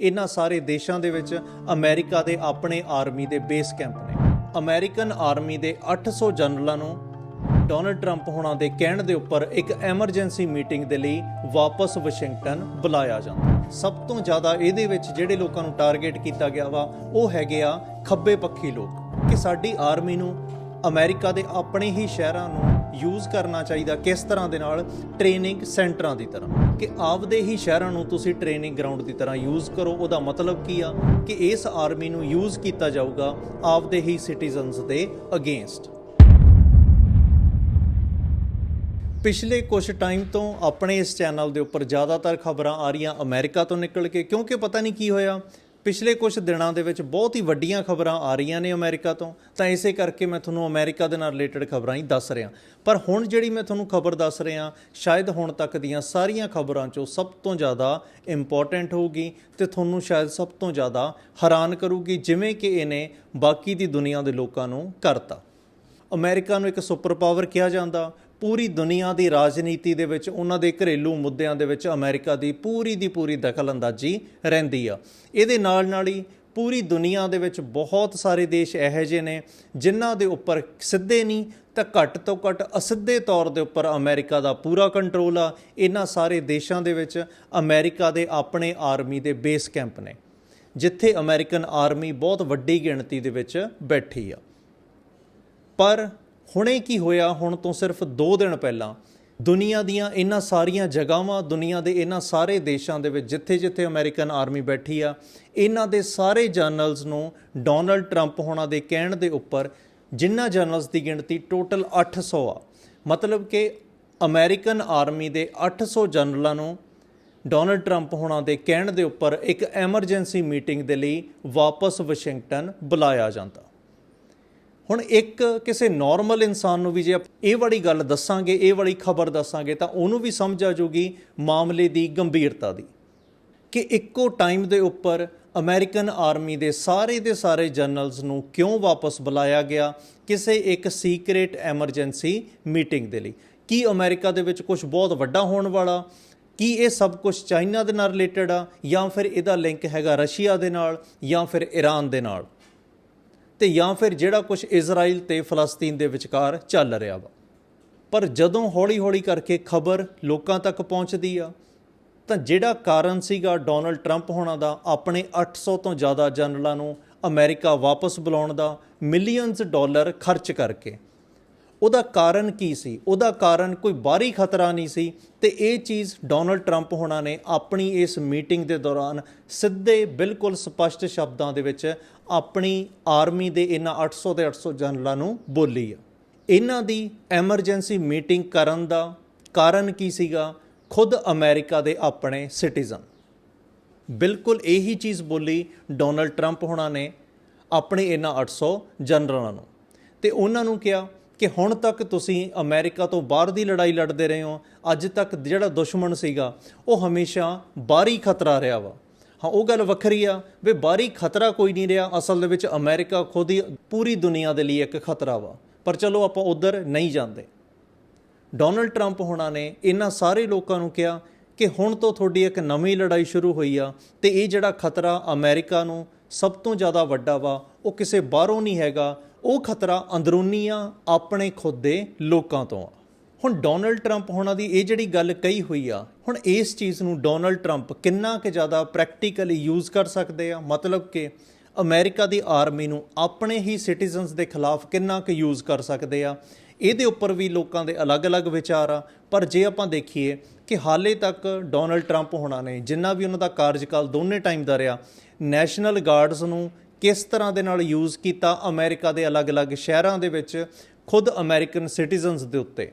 ਇਹਨਾਂ ਸਾਰੇ ਦੇਸ਼ਾਂ ਦੇ ਵਿੱਚ ਅਮਰੀਕਾ ਦੇ ਆਪਣੇ ਆਰਮੀ ਦੇ ਬੇਸ ਕੈਂਪ ਨੇ। ਅਮਰੀਕਨ ਆਰਮੀ ਦੇ 800 ਜਨਰਲਾਂ ਨੂੰ ਡੋਨਲਡ ਟਰੰਪ ਹੋਣਾ ਦੇ ਕਹਿਣ ਦੇ ਉੱਪਰ ਇੱਕ ਐਮਰਜੈਂਸੀ ਮੀਟਿੰਗ ਦੇ ਲਈ ਵਾਪਸ ਵਾਸ਼ਿੰਗਟਨ ਬੁਲਾਇਆ ਜਾਂਦਾ। ਸਭ ਤੋਂ ਜ਼ਿਆਦਾ ਇਹਦੇ ਵਿੱਚ ਜਿਹੜੇ ਲੋਕਾਂ ਨੂੰ ਟਾਰਗੇਟ ਕੀਤਾ ਗਿਆ ਵਾ, ਉਹ ਹੈਗੇ ਆ ਖੱਬੇ ਪੱਖੀ ਲੋਕ। ਕਿ ਸਾਡੀ ਆਰਮੀ ਨੂੰ ਅਮਰੀਕਾ ਦੇ ਆਪਣੇ ਹੀ ਸ਼ਹਿਰਾਂ ਨੂੰ ਯੂਜ਼ ਕਰਨਾ ਚਾਹੀਦਾ ਕਿਸ ਤਰ੍ਹਾਂ ਦੇ ਨਾਲ? ਟ੍ਰੇਨਿੰਗ ਸੈਂਟਰਾਂ ਦੀ ਤਰ੍ਹਾਂ। ਕਿ ਆਪਦੇ ਹੀ ਸ਼ਹਿਰਾਂ ਨੂੰ ਤੁਸੀਂ ਟ੍ਰੇਨਿੰਗ ਗਰਾਊਂਡ ਦੀ ਤਰ੍ਹਾਂ ਯੂਜ਼ ਕਰੋ, ਉਹਦਾ ਮਤਲਬ ਕੀ ਆ? ਕਿ ਇਸ ਆਰਮੀ ਨੂੰ ਯੂਜ਼ ਕੀਤਾ ਜਾਊਗਾ ਆਪਦੇ ਹੀ ਸਿਟੀਜ਼ਨਸ ਦੇ ਅਗੇਂਸਟ ਪਿਛਲੇ ਕੁਝ ਟਾਈਮ ਤੋਂ ਆਪਣੇ ਇਸ ਚੈਨਲ ਦੇ ਉੱਪਰ ਜ਼ਿਆਦਾਤਰ ਖਬਰਾਂ ਆ ਰਹੀਆਂ ਅਮਰੀਕਾ ਤੋਂ ਨਿਕਲ ਕੇ, ਕਿਉਂਕਿ ਪਤਾ ਨਹੀਂ ਕੀ ਹੋਇਆ? ਪਿਛਲੇ ਕੁਝ ਦਿਨਾਂ ਦੇ ਵਿੱਚ ਬਹੁਤ ਹੀ ਵੱਡੀਆਂ ਖਬਰਾਂ ਆ ਰਹੀਆਂ ਨੇ ਅਮਰੀਕਾ ਤੋਂ, ਤਾਂ ਇਸੇ ਕਰਕੇ ਮੈਂ ਤੁਹਾਨੂੰ ਅਮਰੀਕਾ ਦੇ ਨਾਲ ਰਿਲੇਟਡ ਖਬਰਾਂ ਹੀ ਦੱਸ ਰਿਹਾ। ਪਰ ਹੁਣ ਜਿਹੜੀ ਮੈਂ ਤੁਹਾਨੂੰ ਖਬਰ ਦੱਸ ਰਿਹਾ, ਸ਼ਾਇਦ ਹੁਣ ਤੱਕ ਦੀਆਂ ਸਾਰੀਆਂ ਖਬਰਾਂ ਚੋਂ ਸਭ ਤੋਂ ਜ਼ਿਆਦਾ ਇੰਪੋਰਟੈਂਟ ਹੋਊਗੀ ਤੇ ਤੁਹਾਨੂੰ ਸ਼ਾਇਦ ਸਭ ਤੋਂ ਜ਼ਿਆਦਾ ਹੈਰਾਨ ਕਰੂਗੀ, ਜਿਵੇਂ ਕਿ ਇਹਨੇ ਬਾਕੀ ਦੀ ਦੁਨੀਆ ਦੇ ਲੋਕਾਂ ਨੂੰ ਕਰਤਾ। ਅਮਰੀਕਾ ਨੂੰ ਇੱਕ ਸੁਪਰ ਪਾਵਰ ਕਿਹਾ ਜਾਂਦਾ ਪੂਰੀ ਦੁਨੀਆ ਦੀ ਰਾਜਨੀਤੀ ਦੇ ਵਿੱਚ, ਉਹਨਾਂ ਦੇ ਘਰੇਲੂ ਮੁੱਦਿਆਂ ਦੇ ਵਿੱਚ ਅਮਰੀਕਾ ਦੀ ਪੂਰੀ ਦੀ ਪੂਰੀ ਦਖਲਅੰਦਾਜ਼ੀ ਰਹਿੰਦੀ ਆ। ਇਹਦੇ ਨਾਲ ਨਾਲ ਹੀ ਪੂਰੀ ਦੁਨੀਆ ਦੇ ਵਿੱਚ ਬਹੁਤ ਸਾਰੇ ਦੇਸ਼ ਇਹੋ ਜਿਹੇ ਨੇ, ਜਿਨ੍ਹਾਂ ਦੇ ਉੱਪਰ ਸਿੱਧੇ ਨਹੀਂ ਤਾਂ ਘੱਟ ਤੋਂ ਘੱਟ ਅਸਿੱਧੇ ਤੌਰ ਦੇ ਉੱਪਰ ਅਮਰੀਕਾ ਦਾ ਪੂਰਾ ਕੰਟਰੋਲ ਆ। ਇਹਨਾਂ ਸਾਰੇ ਦੇਸ਼ਾਂ ਦੇ ਵਿੱਚ ਅਮਰੀਕਾ ਦੇ ਆਪਣੇ ਆਰਮੀ ਦੇ ਬੇਸ ਕੈਂਪ ਨੇ, ਜਿੱਥੇ ਅਮਰੀਕਨ ਆਰਮੀ ਬਹੁਤ ਵੱਡੀ ਗਿਣਤੀ ਦੇ ਵਿੱਚ ਬੈਠੀ ਆ। ਪਰ ਹੁਣੇ ਕੀ ਹੋਇਆ? ਹੁਣ ਤੋਂ ਸਿਰਫ 2 ਦਿਨ ਪਹਿਲਾਂ ਦੁਨੀਆ ਦੀਆਂ ਇਹਨਾਂ ਸਾਰੀਆਂ ਜਗ੍ਹਾਵਾਂ, ਦੁਨੀਆ ਦੇ ਇਹਨਾਂ ਸਾਰੇ ਦੇਸ਼ਾਂ ਦੇ ਵਿੱਚ ਜਿੱਥੇ-ਜਿੱਥੇ ਅਮਰੀਕਨ ਆਰਮੀ ਬੈਠੀ ਆ, ਇਹਨਾਂ ਦੇ ਸਾਰੇ ਜਰਨਲਸ ਨੂੰ ਡੋਨਲਡ ਟਰੰਪ ਹੋਣਾ ਦੇ ਕਹਿਣ ਦੇ ਉੱਪਰ ਜਿੰਨਾ ਜਰਨਲਸ ਦੀ ਗਿਣਤੀ ਟੋਟਲ 800 ਆ। ਮਤਲਬ ਕਿ ਅਮਰੀਕਨ ਆਰਮੀ ਦੇ 800 ਜਨਰਲਾਂ ਨੂੰ ਡੋਨਲਡ ਟਰੰਪ ਹੋਣਾ ਦੇ ਕਹਿਣ ਦੇ ਉੱਪਰ ਇੱਕ ਐਮਰਜੈਂਸੀ ਮੀਟਿੰਗ ਦੇ ਲਈ ਵਾਪਸ ਵਾਸ਼ਿੰਗਟਨ ਬੁਲਾਇਆ ਜਾਂਦਾ। ਹੁਣ ਇੱਕ ਕਿਸੇ ਨਾਰਮਲ ਇਨਸਾਨ ਨੂੰ ਵੀ ਜੇ ਇਹ ਵਾਲੀ ਗੱਲ ਦੱਸਾਂਗੇ, ਇਹ ਵਾਲੀ ਖਬਰ ਦੱਸਾਂਗੇ, ਤਾਂ ਉਹਨੂੰ ਵੀ ਸਮਝ ਆ ਜਾਊਗੀ ਮਾਮਲੇ ਦੀ ਗੰਭੀਰਤਾ ਦੀ। ਕਿ ਇੱਕੋ ਟਾਈਮ ਦੇ ਉੱਪਰ ਅਮਰੀਕਨ ਆਰਮੀ ਦੇ ਸਾਰੇ ਦੇ ਸਾਰੇ ਜਨਰਲਸ ਨੂੰ ਕਿਉਂ ਵਾਪਸ ਬੁਲਾਇਆ ਗਿਆ? ਕਿਸੇ ਇੱਕ ਸੀਕ੍ਰੀਟ ਐਮਰਜੈਂਸੀ ਮੀਟਿੰਗ ਦੇ ਲਈ। ਕੀ ਅਮਰੀਕਾ ਦੇ ਵਿੱਚ ਕੁਝ ਬਹੁਤ ਵੱਡਾ ਹੋਣ ਵਾਲਾ? ਕੀ ਇਹ ਸਭ ਕੁਝ ਚਾਈਨਾ ਦੇ ਨਾਲ ਰਿਲੇਟਡ ਆ? ਜਾਂ ਫਿਰ ਇਹਦਾ ਲਿੰਕ ਹੈਗਾ ਰਸ਼ੀਆ ਦੇ ਨਾਲ ਜਾਂ ਫਿਰ ਈਰਾਨ ਦੇ ਨਾਲ? ਤੇ ਜਾਂ ਫਿਰ ਜਿਹੜਾ ਕੁਝ ਇਜ਼ਰਾਈਲ ਤੇ ਫਲਸਤੀਨ ਦੇ ਵਿਚਕਾਰ ਚੱਲ ਰਿਹਾ ਵਾ। ਪਰ ਜਦੋਂ ਹੌਲੀ-ਹੌਲੀ ਕਰਕੇ ਖਬਰ ਲੋਕਾਂ ਤੱਕ ਪਹੁੰਚਦੀ ਆ, ਤਾਂ ਜਿਹੜਾ ਕਾਰਨ ਸੀਗਾ ਡੋਨਲਡ ਟਰੰਪ ਹੋਣਾ ਦਾ, ਆਪਣੇ 800 ਤੋਂ ਜ਼ਿਆਦਾ ਜਨਰਲਾਂ ਨੂੰ ਅਮਰੀਕਾ ਵਾਪਸ ਬੁਲਾਉਣ ਦਾ ਮਿਲੀਅਨਸ ਡਾਲਰ ਖਰਚ ਕਰਕੇ। ਉਹਦਾ ਕਾਰਨ ਕੀ ਸੀ? ਉਹਦਾ ਕਾਰਨ ਕੋਈ ਬਾਹਰੀ ਖਤਰਾ ਨਹੀਂ ਸੀ ਤੇ ਇਹ ਚੀਜ਼ ਡੋਨਲਡ ਟਰੰਪ ਹੋਣਾ ਨੇ ਆਪਣੀ ਇਸ ਮੀਟਿੰਗ ਦੇ ਦੌਰਾਨ ਸਿੱਧੇ ਬਿਲਕੁਲ ਸਪਸ਼ਟ ਸ਼ਬਦਾਂ ਦੇ ਵਿੱਚ ਆਪਣੀ ਆਰਮੀ ਦੇ ਇਹਨਾਂ 800 ਦੇ 800 ਜਨਰਲਾਂ ਨੂੰ ਬੋਲੀ ਆ। ਇਹਨਾਂ ਦੀ ਐਮਰਜੈਂਸੀ ਮੀਟਿੰਗ ਕਰਨ ਦਾ ਕਾਰਨ ਕੀ ਸੀਗਾ? ਖੁਦ ਅਮਰੀਕਾ ਦੇ ਆਪਣੇ ਸਿਟੀਜ਼ਨ। ਬਿਲਕੁਲ ਇਹੀ ਚੀਜ਼ ਬੋਲੀ ਡੋਨਲਡ ਟਰੰਪ ਹੋਣਾ ਨੇ ਆਪਣੇ ਇਹਨਾਂ 800 ਜਨਰਲਾਂ ਨੂੰ। ਤੇ ਉਹਨਾਂ ਨੂੰ ਕਿਹਾ ਕਿ ਹੁਣ ਤੱਕ ਤੁਸੀਂ ਅਮਰੀਕਾ ਤੋਂ ਬਾਹਰ ਦੀ ਲੜਾਈ ਲੜਦੇ ਰਹੇ ਹੋ, ਅੱਜ ਤੱਕ ਜਿਹੜਾ ਦੁਸ਼ਮਣ ਸੀਗਾ, ਉਹ ਹਮੇਸ਼ਾ ਬਾਹਰੀ ਖਤਰਾ ਰਿਹਾ ਵਾ। ਹਾਂ, ਉਹ ਗੱਲ ਵੱਖਰੀ ਆ ਵੀ ਬਾਹਰੀ ਖਤਰਾ ਕੋਈ ਨਹੀਂ ਰਿਹਾ, ਅਸਲ ਦੇ ਵਿੱਚ ਅਮਰੀਕਾ ਖੁਦ ਹੀ ਪੂਰੀ ਦੁਨੀਆ ਦੇ ਲਈ ਇੱਕ ਖਤਰਾ ਵਾ। ਪਰ ਚਲੋ ਆਪਾਂ ਉਧਰ ਨਹੀਂ ਜਾਂਦੇ। ਡੋਨਲਡ ਟਰੰਪ ਹੋਣਾ ਨੇ ਇਹਨਾਂ ਸਾਰੇ ਲੋਕਾਂ ਨੂੰ ਕਿਹਾ ਕਿ ਹੁਣ ਤੋਂ ਤੁਹਾਡੀ ਇੱਕ ਨਵੀਂ ਲੜਾਈ ਸ਼ੁਰੂ ਹੋਈ ਆ ਤੇ ਇਹ ਜਿਹੜਾ ਖਤਰਾ ਅਮਰੀਕਾ ਨੂੰ ਸਭ ਤੋਂ ਜ਼ਿਆਦਾ ਵੱਡਾ ਵਾ, ਉਹ ਕਿਸੇ ਬਾਹਰੋਂ ਨਹੀਂ ਹੈਗਾ ਉਹ ਖਤਰਾ ਅੰਦਰੂਨੀ ਆ ਆਪਣੇ ਖੁਦ ਦੇ ਲੋਕਾਂ ਤੋਂ ਆ। ਹੁਣ ਡੋਨਲਡ ਟਰੰਪ ਹੋਣਾ ਦੀ ਇਹ ਜਿਹੜੀ ਗੱਲ ਕਹੀ ਹੋਈ ਆ, ਹੁਣ ਇਸ ਚੀਜ਼ ਨੂੰ ਡੋਨਲਡ ਟਰੰਪ ਕਿੰਨਾ ਕੁ ਜ਼ਿਆਦਾ ਪ੍ਰੈਕਟੀਕਲੀ ਯੂਜ਼ ਕਰ ਸਕਦੇ ਆ? ਮਤਲਬ ਕਿ ਅਮਰੀਕਾ ਦੀ ਆਰਮੀ ਨੂੰ ਆਪਣੇ ਹੀ ਸਿਟੀਜ਼ਨਸ ਦੇ ਖਿਲਾਫ ਕਿੰਨਾ ਕੁ ਯੂਜ਼ ਕਰ ਸਕਦੇ ਆ? ਇਹਦੇ ਉੱਪਰ ਵੀ ਲੋਕਾਂ ਦੇ ਅਲੱਗ-ਅਲੱਗ ਵਿਚਾਰ ਆ। ਪਰ ਜੇ ਆਪਾਂ ਦੇਖੀਏ ਕਿ ਹਾਲੇ ਤੱਕ ਡੋਨਲਡ ਟਰੰਪ ਹੋਣਾ ਨੇ ਜਿੰਨਾ ਵੀ ਉਹਨਾਂ ਦਾ ਕਾਰਜਕਾਲ ਦੋਨੇ ਟਾਈਮ ਦਾ ਰਿਹਾ, ਨੈਸ਼ਨਲ ਗਾਰਡਸ ਨੂੰ ਕਿਸ ਤਰ੍ਹਾਂ ਦੇ ਨਾਲ ਯੂਜ਼ ਕੀਤਾ ਅਮਰੀਕਾ ਦੇ ਅਲੱਗ-ਅਲੱਗ ਸ਼ਹਿਰਾਂ ਦੇ ਵਿੱਚ ਖੁਦ ਅਮਰੀਕਨ ਸਿਟੀਜ਼ਨਸ ਦੇ ਉੱਤੇ?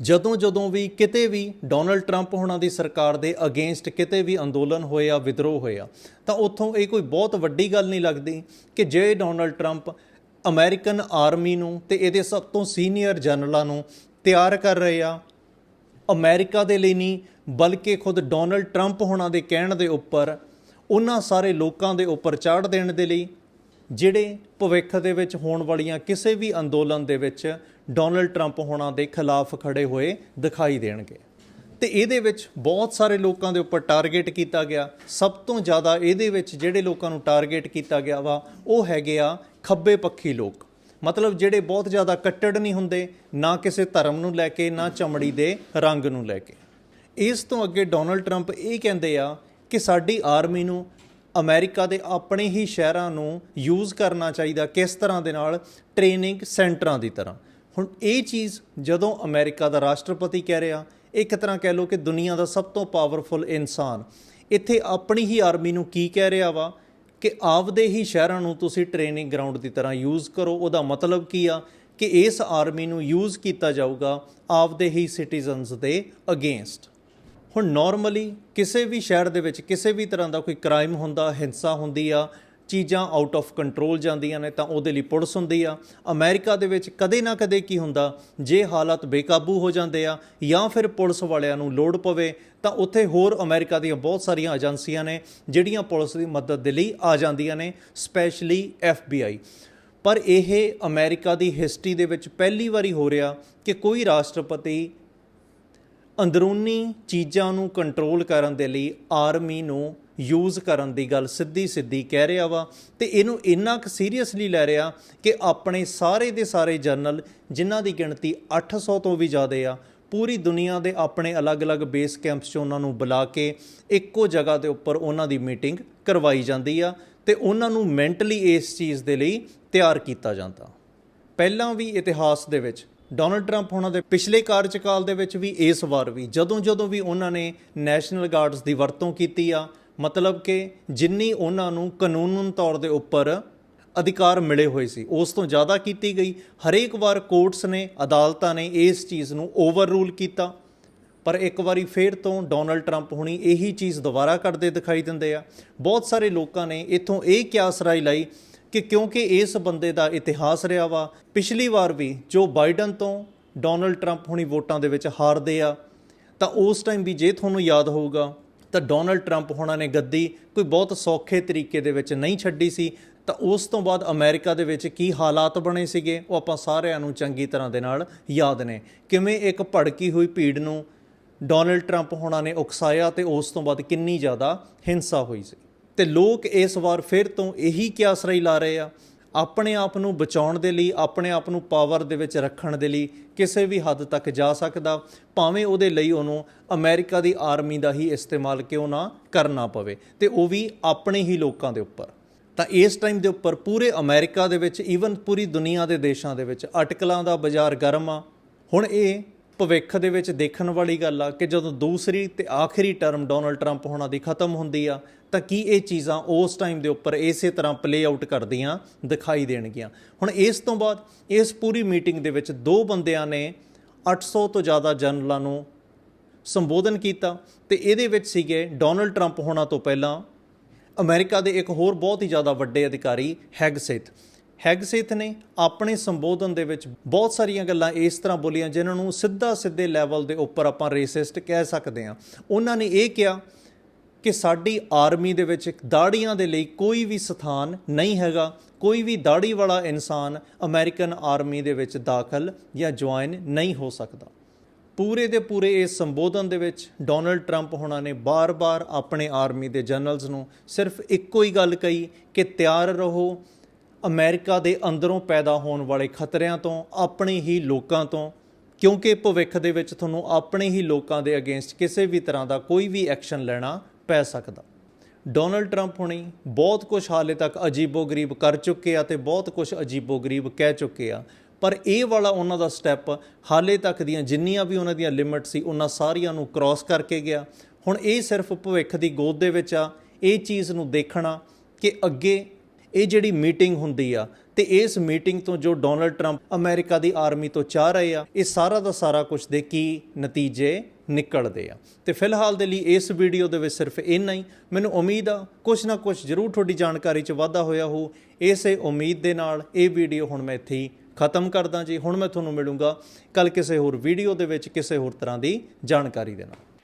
ਜਦੋਂ ਜਦੋਂ ਵੀ ਕਿਤੇ ਵੀ ਡੋਨਲਡ ਟਰੰਪ ਹੋਣਾ ਦੀ ਸਰਕਾਰ ਦੇ ਅਗੇਂਸਟ ਕਿਤੇ ਵੀ ਅੰਦੋਲਨ ਹੋਏ ਆ, ਵਿਦਰੋਹ ਹੋਏ ਆ, ਤਾਂ ਉੱਥੋਂ ਇਹ ਕੋਈ ਬਹੁਤ ਵੱਡੀ ਗੱਲ ਨਹੀਂ ਲੱਗਦੀ ਕਿ ਜੇ ਡੋਨਲਡ ਟਰੰਪ ਅਮਰੀਕਨ ਆਰਮੀ ਨੂੰ ਤੇ ਇਹਦੇ ਸਭ ਤੋਂ ਸੀਨੀਅਰ ਜਨਰਲਾਂ ਨੂੰ ਤਿਆਰ ਕਰ ਰਹੇ ਆ ਅਮਰੀਕਾ ਦੇ ਲਈ ਨਹੀਂ, ਬਲਕਿ ਖੁਦ ਡੋਨਲਡ ਟਰੰਪ ਹੋਣਾ ਦੇ ਕਹਿਣ ਦੇ ਉੱਪਰ ਉਹਨਾਂ ਸਾਰੇ ਲੋਕਾਂ ਦੇ ਉੱਪਰ ਚਾੜ ਦੇਣ ਦੇ ਲਈ, ਜਿਹੜੇ ਭਵਿੱਖ ਦੇ ਵਿੱਚ ਹੋਣ ਵਾਲੀਆਂ ਕਿਸੇ ਵੀ ਅੰਦੋਲਨ ਦੇ ਵਿੱਚ ਡੋਨਲਡ ਟਰੰਪ ਹੋਣਾ ਦੇ ਖਿਲਾਫ ਖੜੇ ਹੋਏ ਦਿਖਾਈ ਦੇਣਗੇ। ਤੇ ਇਹਦੇ ਵਿੱਚ ਬਹੁਤ ਸਾਰੇ ਲੋਕਾਂ ਦੇ ਉੱਪਰ ਟਾਰਗੇਟ ਕੀਤਾ ਗਿਆ। ਸਭ ਤੋਂ ਜ਼ਿਆਦਾ ਇਹਦੇ ਵਿੱਚ ਜਿਹੜੇ ਲੋਕਾਂ ਨੂੰ ਟਾਰਗੇਟ ਕੀਤਾ ਗਿਆ ਵਾ, ਉਹ ਹੈਗੇ ਆ ਖੱਬੇ ਪੱਖੀ ਲੋਕ। ਮਤਲਬ ਜਿਹੜੇ ਬਹੁਤ ਜ਼ਿਆਦਾ ਕੱਟੜ ਨਹੀਂ ਹੁੰਦੇ, ਨਾ ਕਿਸੇ ਧਰਮ ਨੂੰ ਲੈ ਕੇ, ਨਾ ਚਮੜੀ ਦੇ ਰੰਗ ਨੂੰ ਲੈ ਕੇ। ਇਸ ਤੋਂ ਅੱਗੇ ਡੋਨਲਡ ਟਰੰਪ ਇਹ ਕਹਿੰਦੇ ਆ ਕਿ ਸਾਡੀ ਆਰਮੀ ਨੂੰ ਅਮਰੀਕਾ ਦੇ ਆਪਣੇ ਹੀ ਸ਼ਹਿਰਾਂ ਨੂੰ ਯੂਜ਼ ਕਰਨਾ ਚਾਹੀਦਾ ਕਿਸ ਤਰ੍ਹਾਂ ਦੇ ਨਾਲ? ਟ੍ਰੇਨਿੰਗ ਸੈਂਟਰਾਂ ਦੀ ਤਰ੍ਹਾਂ। ਹੁਣ ਇਹ ਚੀਜ਼ ਜਦੋਂ ਅਮਰੀਕਾ ਦਾ ਰਾਸ਼ਟਰਪਤੀ ਕਹਿ ਰਿਹਾ, ਇੱਕ ਤਰ੍ਹਾਂ ਕਹਿ ਲਓ ਕਿ ਦੁਨੀਆ ਦਾ ਸਭ ਤੋਂ ਪਾਵਰਫੁਲ ਇਨਸਾਨ। ਇੱਥੇ ਆਪਣੀ ਹੀ ਆਰਮੀ ਨੂੰ ਕੀ ਕਹਿ ਰਿਹਾ ਵਾ? ਕਿ ਆਪਦੇ ਹੀ ਸ਼ਹਿਰਾਂ ਨੂੰ ਤੁਸੀਂ ਟ੍ਰੇਨਿੰਗ ਗਰਾਊਂਡ ਦੀ ਤਰ੍ਹਾਂ ਯੂਜ਼ ਕਰੋ। ਉਹਦਾ ਮਤਲਬ ਕੀ ਆ? ਕਿ ਇਸ ਆਰਮੀ ਨੂੰ ਯੂਜ਼ ਕੀਤਾ ਜਾਊਗਾ ਆਪਦੇ ਹੀ ਸਿਟੀਜ਼ਨਸ ਦੇ ਅਗੇਂਸਟ। ਹੁਣ ਨਾਰਮਲੀ ਕਿਸੇ ਵੀ ਸ਼ਹਿਰ ਦੇ ਵਿੱਚ ਕਿਸੇ ਵੀ ਤਰ੍ਹਾਂ ਦਾ ਕੋਈ ਕ੍ਰਾਈਮ ਹੁੰਦਾ, ਹਿੰਸਾ ਹੁੰਦੀ ਆ, ਚੀਜ਼ਾਂ ਆਊਟ ਆਫ ਕੰਟਰੋਲ ਜਾਂਦੀਆਂ ਨੇ ਤਾਂ ਉਹਦੇ ਲਈ ਪੁਲਿਸ ਹੁੰਦੀ ਆ। ਅਮਰੀਕਾ ਦੇ ਵਿੱਚ ਕਦੇ ਨਾ ਕਦੇ ਕੀ ਹੁੰਦਾ, ਜੇ ਹਾਲਾਤ ਬੇਕਾਬੂ ਹੋ ਜਾਂਦੇ ਆ ਜਾਂ ਫਿਰ ਪੁਲਿਸ ਵਾਲਿਆਂ ਨੂੰ ਲੋੜ ਪਵੇ, ਤਾਂ ਉੱਥੇ ਹੋਰ ਅਮਰੀਕਾ ਦੀਆਂ ਬਹੁਤ ਸਾਰੀਆਂ ਏਜੰਸੀਆਂ ਨੇ ਜਿਹੜੀਆਂ ਪੁਲਿਸ ਦੀ ਮਦਦ ਦੇ ਲਈ ਆ ਜਾਂਦੀਆਂ ਨੇ ਸਪੈਸ਼ਲੀ FBI ਪਰ ਇਹ ਅਮਰੀਕਾ ਦੀ ਹਿਸਟਰੀ ਦੇ ਵਿੱਚ ਪਹਿਲੀ ਵਾਰੀ ਹੋ ਰਿਹਾ ਕਿ ਕੋਈ ਰਾਸ਼ਟਰਪਤੀ ਅੰਦਰੂਨੀ ਚੀਜ਼ਾਂ ਨੂੰ ਕੰਟਰੋਲ ਕਰਨ ਦੇ ਲਈ ਆਰਮੀ ਨੂੰ ਯੂਜ਼ ਕਰਨ ਦੀ ਗੱਲ ਸਿੱਧੀ ਸਿੱਧੀ ਕਹਿ ਰਿਹਾ ਵਾ ਤੇ ਇਹਨੂੰ ਇੰਨਾ ਕੁ ਸੀਰੀਅਸਲੀ ਲੈ ਰਿਹਾ ਕਿ ਆਪਣੇ ਸਾਰੇ ਦੇ ਸਾਰੇ ਜਨਰਲ ਜਿਨ੍ਹਾਂ ਦੀ ਗਿਣਤੀ 800 ਤੋਂ ਵੀ ਜ਼ਿਆਦਾ ਆ, ਪੂਰੀ ਦੁਨੀਆ ਦੇ ਆਪਣੇ ਅਲੱਗ-ਅਲੱਗ ਬੇਸ ਕੈਂਪਸ 'ਚ ਉਹਨਾਂ ਨੂੰ ਬੁਲਾ ਕੇ ਇੱਕੋ ਜਗ੍ਹਾ ਦੇ ਉੱਪਰ ਉਹਨਾਂ ਦੀ ਮੀਟਿੰਗ ਕਰਵਾਈ ਜਾਂਦੀ ਆ ਤੇ ਉਹਨਾਂ ਨੂੰ ਮੈਂਟਲੀ ਇਸ ਚੀਜ਼ ਦੇ ਲਈ ਤਿਆਰ ਕੀਤਾ ਜਾਂਦਾ। ਪਹਿਲਾਂ ਵੀ ਇਤਿਹਾਸ ਦੇ ਵਿੱਚ ਡੋਨਲਡ ਟਰੰਪ ਉਹਨਾਂ ਦੇ ਪਿਛਲੇ ਕਾਰਜਕਾਲ ਦੇ ਵਿੱਚ ਵੀ ਇਸ ਵਾਰ ਵੀ, ਜਦੋਂ ਜਦੋਂ ਵੀ ਉਹਨਾਂ ਨੇ ਨੈਸ਼ਨਲ ਗਾਰਡਸ ਦੀ ਵਰਤੋਂ ਕੀਤੀ ਆ, ਮਤਲਬ ਕਿ ਜਿੰਨੀ ਉਹਨਾਂ ਨੂੰ ਕਾਨੂੰਨ ਤੌਰ ਦੇ ਉੱਪਰ ਅਧਿਕਾਰ ਮਿਲੇ ਹੋਏ ਸੀ, ਉਸ ਤੋਂ ਜ਼ਿਆਦਾ ਕੀਤੀ ਗਈ। ਹਰੇਕ ਵਾਰ ਕੋਰਟਸ ਨੇ, ਅਦਾਲਤਾਂ ਨੇ ਇਸ ਚੀਜ਼ ਨੂੰ ਓਵਰ ਰੂਲ ਕੀਤਾ। ਪਰ ਇੱਕ ਵਾਰੀ ਫੇਰ ਤੋਂ ਡੋਨਲਡ ਟਰੰਪ ਹੁਣੀ ਇਹੀ ਚੀਜ਼ ਦੁਬਾਰਾ ਕਰਦੇ ਦਿਖਾਈ ਦਿੰਦੇ ਆ। ਬਹੁਤ ਸਾਰੇ ਲੋਕਾਂ ਨੇ ਇੱਥੋਂ ਇਹ ਕਿਆਸ ਰਾਈ ਲਈ ਕਿ ਕਿਉਂਕਿ ਇਸ ਬੰਦੇ ਦਾ ਇਤਿਹਾਸ ਰਿਹਾ ਵਾ, ਪਿਛਲੀ ਵਾਰ ਵੀ ਜੋ ਬਾਈਡਨ ਤੋਂ ਡੋਨਲਡ ਟਰੰਪ ਹੁਣੀ ਵੋਟਾਂ ਦੇ ਵਿੱਚ ਹਾਰਦੇ ਆ, ਤਾਂ ਉਸ ਟਾਈਮ ਵੀ ਜੇ ਤੁਹਾਨੂੰ ਯਾਦ ਹੋਊਗਾ, ਤਾਂ ਡੋਨਲਡ ਟਰੰਪ ਹੋਣਾ ਨੇ ਗੱਦੀ ਕੋਈ ਬਹੁਤ ਸੌਖੇ ਤਰੀਕੇ ਦੇ ਵਿੱਚ ਨਹੀਂ ਛੱਡੀ ਸੀ, ਤਾਂ ਉਸ ਤੋਂ ਬਾਅਦ ਅਮਰੀਕਾ ਦੇ ਵਿੱਚ ਕੀ ਹਾਲਾਤ ਬਣੇ ਸੀਗੇ, ਉਹ ਆਪਾਂ ਸਾਰਿਆਂ ਨੂੰ ਚੰਗੀ ਤਰ੍ਹਾਂ ਦੇ ਨਾਲ ਯਾਦ ਨੇ। ਕਿਵੇਂ ਇੱਕ ਭੜਕੀ ਹੋਈ ਭੀੜ ਨੂੰ ਡੋਨਲਡ ਟਰੰਪ ਹੋਣਾ ਨੇ ਉਕਸਾਇਆ ਤੇ ਉਸ ਤੋਂ ਬਾਅਦ ਕਿੰਨੀ ਜ਼ਿਆਦਾ ਹਿੰਸਾ ਹੋਈ ਸੀ। ਤੇ ਲੋਕ ਇਸ ਵਾਰ ਫਿਰ ਤੋਂ ਇਹੀ ਕਿਆਸਰਾਈ ਲਾ ਰਹੇ ਆ? ਆਪਣੇ ਆਪ ਨੂੰ ਬਚਾਉਣ ਦੇ ਲਈ, ਆਪਣੇ ਆਪ ਨੂੰ ਪਾਵਰ ਦੇ ਵਿੱਚ ਰੱਖਣ ਦੇ ਲਈ ਕਿਸੇ ਵੀ ਹੱਦ ਤੱਕ ਜਾ ਸਕਦਾ। ਭਾਵੇਂ ਉਹਦੇ ਲਈ ਉਹਨੂੰ ਅਮਰੀਕਾ ਦੀ ਆਰਮੀ ਦਾ ਹੀ ਇਸਤੇਮਾਲ ਕਿਉਂ ਨਾ ਕਰਨਾ ਪਵੇ ਤੇ ਉਹ ਵੀ ਆਪਣੇ ਹੀ ਲੋਕਾਂ ਦੇ ਉੱਪਰ। ਤਾਂ ਇਸ ਟਾਈਮ ਦੇ ਉੱਪਰ ਪੂਰੇ ਅਮਰੀਕਾ ਦੇ ਵਿੱਚ ਈਵਨ ਪੂਰੀ ਦੁਨੀਆ ਦੇ ਦੇਸ਼ਾਂ ਦੇ ਵਿੱਚ ਅਟਕਲਾਂ ਦਾ ਬਾਜ਼ਾਰ ਗਰਮ ਆ। ਹੁਣ ਇਹ ਭਵਿੱਖ ਦੇ ਵਿੱਚ ਦੇਖਣ ਵਾਲੀ ਗੱਲ ਆ ਕਿ ਜਦੋਂ ਦੂਸਰੀ ਤੇ ਆਖਰੀ ਟਰਮ ਡੋਨਲਡ ਟਰੰਪ ਹੋਣਾ ਦੀ ਖਤਮ ਹੁੰਦੀ ਆ, ਤਾਂ ਕੀ ਇਹ ਚੀਜ਼ਾਂ ਉਸ ਟਾਈਮ ਦੇ ਉੱਪਰ ਇਸੇ ਤਰ੍ਹਾਂ ਪਲੇ ਆਊਟ ਕਰਦੀਆਂ, ਦਿਖਾਈ ਦੇਣਗੀਆਂ? ਹੁਣ ਇਸ ਤੋਂ ਬਾਅਦ ਇਸ ਪੂਰੀ ਮੀਟਿੰਗ ਦੇ ਵਿੱਚ ਦੋ ਬੰਦਿਆਂ ਨੇ 800 ਤੋਂ ਜ਼ਿਆਦਾ ਜਨਰਲਾਂ ਨੂੰ ਸੰਬੋਧਨ ਕੀਤਾ ਤੇ ਇਹਦੇ ਵਿੱਚ ਸੀਗੇ ਡੋਨਲਡ ਟਰੰਪ ਹੋਣਾ ਤੋਂ ਪਹਿਲਾਂ ਅਮਰੀਕਾ ਦੇ ਇੱਕ ਹੋਰ ਬਹੁਤ ਹੀ ਜ਼ਿਆਦਾ ਵੱਡੇ ਅਧਿਕਾਰੀ ਹੈਗਸੇਥ ਹੈਗਸੇਥ ਨੇ ਆਪਣੇ ਸੰਬੋਧਨ ਦੇ ਵਿੱਚ ਬਹੁਤ ਸਾਰੀਆਂ ਗੱਲਾਂ ਇਸ ਤਰ੍ਹਾਂ ਬੋਲੀਆਂ ਜਿਨ੍ਹਾਂ ਨੂੰ ਸਿੱਧਾ ਸਿੱਧੇ ਲੈਵਲ ਦੇ ਉੱਪਰ ਆਪਾਂ ਰੇਸਿਸਟ ਕਹਿ ਸਕਦੇ ਹਾਂ। ਉਹਨਾਂ ਨੇ ਇਹ ਕਿਹਾ ਕਿ ਸਾਡੀ ਆਰਮੀ ਦੇ ਵਿੱਚ ਦਾੜੀਆਂ ਦੇ ਲਈ ਕੋਈ ਵੀ ਸਥਾਨ ਨਹੀਂ ਹੈਗਾ, ਕੋਈ ਵੀ ਦਾੜੀ ਵਾਲਾ ਇਨਸਾਨ ਅਮਰੀਕਨ ਆਰਮੀ ਦੇ ਵਿੱਚ ਦਾਖਲ ਜਾਂ ਜੁਆਇਨ ਨਹੀਂ ਹੋ ਸਕਦਾ। ਪੂਰੇ ਦੇ ਪੂਰੇ ਇਸ ਸੰਬੋਧਨ ਦੇ ਵਿੱਚ ਡੋਨਲਡ ਟਰੰਪ ਹੋਣਾ ਨੇ ਬਾਰ-ਬਾਰ ਆਪਣੇ ਆਰਮੀ ਦੇ ਜਨਰਲਸ ਨੂੰ ਸਿਰਫ ਇੱਕੋ ਹੀ ਗੱਲ ਕਹੀ ਕਿ ਤਿਆਰ ਰਹੋ ਅਮਰੀਕਾ ਦੇ ਅੰਦਰੋਂ ਪੈਦਾ ਹੋਣ ਵਾਲੇ ਖਤਰਿਆਂ ਤੋਂ, ਆਪਣੇ ਹੀ ਲੋਕਾਂ ਤੋਂ, ਕਿਉਂਕਿ ਭਵਿੱਖ ਦੇ ਵਿੱਚ ਤੁਹਾਨੂੰ ਆਪਣੇ ਹੀ ਲੋਕਾਂ ਦੇ ਅਗੇਂਸਟ ਕਿਸੇ ਵੀ ਤਰ੍ਹਾਂ ਦਾ ਕੋਈ ਵੀ ਐਕਸ਼ਨ ਲੈਣਾ ਪੈ ਸਕਦਾ। ਡੋਨਲਡ ਟਰੰਪ ਹੁਣੀ ਬਹੁਤ ਕੁਝ ਹਾਲੇ ਤੱਕ ਅਜੀਬੋ-ਗਰੀਬ ਕਰ ਚੁੱਕੇ ਆ ਤੇ ਬਹੁਤ ਕੁਝ ਅਜੀਬੋ-ਗਰੀਬ ਕਹਿ ਚੁੱਕੇ ਆ। ਪਰ ਇਹ ਵਾਲਾ ਉਹਨਾਂ ਦਾ ਸਟੈਪ ਹਾਲੇ ਤੱਕ ਦੀਆਂ ਜਿੰਨੀਆਂ ਵੀ ਉਹਨਾਂ ਦੀਆਂ ਲਿਮਟ ਸੀ, ਉਹਨਾਂ ਸਾਰੀਆਂ ਨੂੰ ਕ੍ਰਾਸ ਕਰਕੇ ਗਿਆ। ਹੁਣ ਇਹ ਸਿਰਫ ਭਵਿੱਖ ਦੀ ਗੋਦ ਦੇ ਵਿੱਚ ਆ। ਇਹ ਚੀਜ਼ ਨੂੰ ਦੇਖਣਾ ਕਿ ਅੱਗੇ ਇਹ ਜਿਹੜੀ ਮੀਟਿੰਗ ਹੁੰਦੀ ਆ ਤੇ ਇਸ ਮੀਟਿੰਗ ਤੋਂ ਜੋ ਡੋਨਲਡ ਟਰੰਪ ਅਮਰੀਕਾ ਦੀ ਆਰਮੀ ਤੋਂ ਚਾਹ ਰਹੇ ਆ, ਇਹ ਸਾਰਾ ਦਾ ਸਾਰਾ ਕੁਝ ਦੇ ਕੀ ਨਤੀਜੇ ਨਿਕਲਦੇ ਆ। ਤੇ ਫਿਲਹਾਲ ਦੇ ਲਈ ਇਸ ਵੀਡੀਓ ਦੇ ਵਿੱਚ ਸਿਰਫ ਇੰਨਾ ਹੀ। ਮੈਨੂੰ ਉਮੀਦ ਆ ਕੁਝ ਨਾ ਕੁਝ ਜ਼ਰੂਰ ਤੁਹਾਡੀ ਜਾਣਕਾਰੀ 'ਚ ਵਾਧਾ ਹੋਇਆ ਹੋ। ਇਸੇ ਉਮੀਦ ਦੇ ਨਾਲ ਇਹ ਵੀਡੀਓ ਹੁਣ ਮੈਂ ਇੱਥੇ ਹੀ ਖਤਮ ਕਰਦਾ ਜੀ। ਹੁਣ ਮੈਂ ਤੁਹਾਨੂੰ ਮਿਲੂੰਗਾ ਕੱਲ ਕਿਸੇ ਹੋਰ ਵੀਡੀਓ ਦੇ ਵਿੱਚ ਕਿਸੇ ਹੋਰ ਤਰ੍ਹਾਂ ਦੀ ਜਾਣਕਾਰੀ ਦੇ ਨਾਲ।